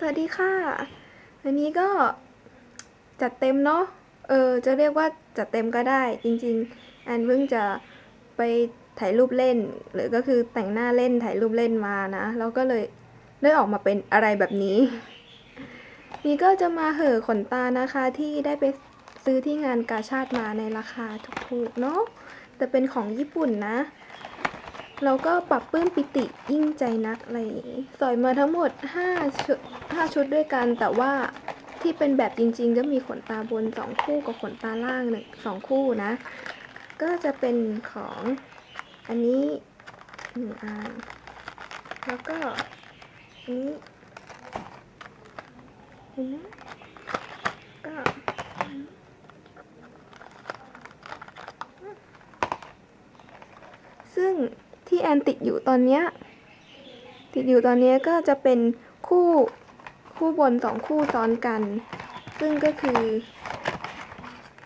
สวัสดีค่ะ วันนี้ก็จัดเต็มเนาะ เออ จะเรียกว่าจัดเต็มก็ได้ จริงๆแอนเพิ่งจะไปถ่ายรูปเล่น หรือก็คือแต่งหน้าเล่นถ่ายรูปเล่นมานะ แล้วก็เลยได้ออกมาเป็นอะไรแบบนี้ นี่ก็จะมาเห่อขนตานะคะที่ได้ไปซื้อที่งานกาชาติมาในราคาถูกๆเนาะ แต่เป็นของญี่ปุ่นนะ แล้วก็ปรับปื้มปิติยิ่งใจนักอะไรอย่างงี้สอยมาทั้งหมด5ชุด5ชุดด้วยกัน แต่ว่าที่เป็นแบบจริงๆก็มีขนตาบน 2 คู่กับขนตาล่างหนึ่งสองคู่นะ ก็จะเป็นของอันนี้หนึ่งอันแล้วก็อันนี้เห็นไหมก็ซึ่ง ที่แอนติดอยู่ตอนเนี้ยติดอยู่ตอนเนี้ยก็จะเป็นคู่คู่บนสองคู่ซ้อนกัน ซึ่งก็คือ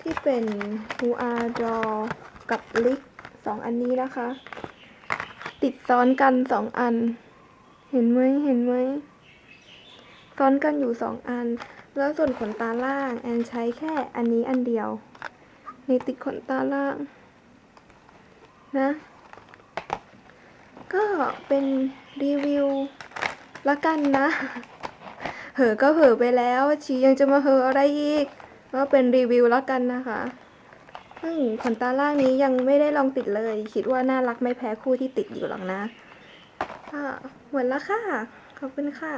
ที่เป็นฮูอาดอกับลิกสองอันนี้นะคะ ติดซ้อนกันสองอัน เห็นไหมเห็นไหมซ้อนกันอยู่สองอัน แล้วส่วนขนตาล่าง แอนใช้แค่อันนี้อันเดียว ในติดขนตาล่าง นะ ก็เป็นรีวิวละกันนะ เหอก็เหอไปแล้วชียังจะมาเหออะไรอีก ก็เป็นรีวิวละกันนะคะซึ่งขนตาล่างนี้ยังไม่ได้ลองติดเลย คิดว่าน่ารักไม่แพ้คู่ที่ติดอยู่หรอกนะก็หมดแล้วค่ะ ขอบคุณค่ะ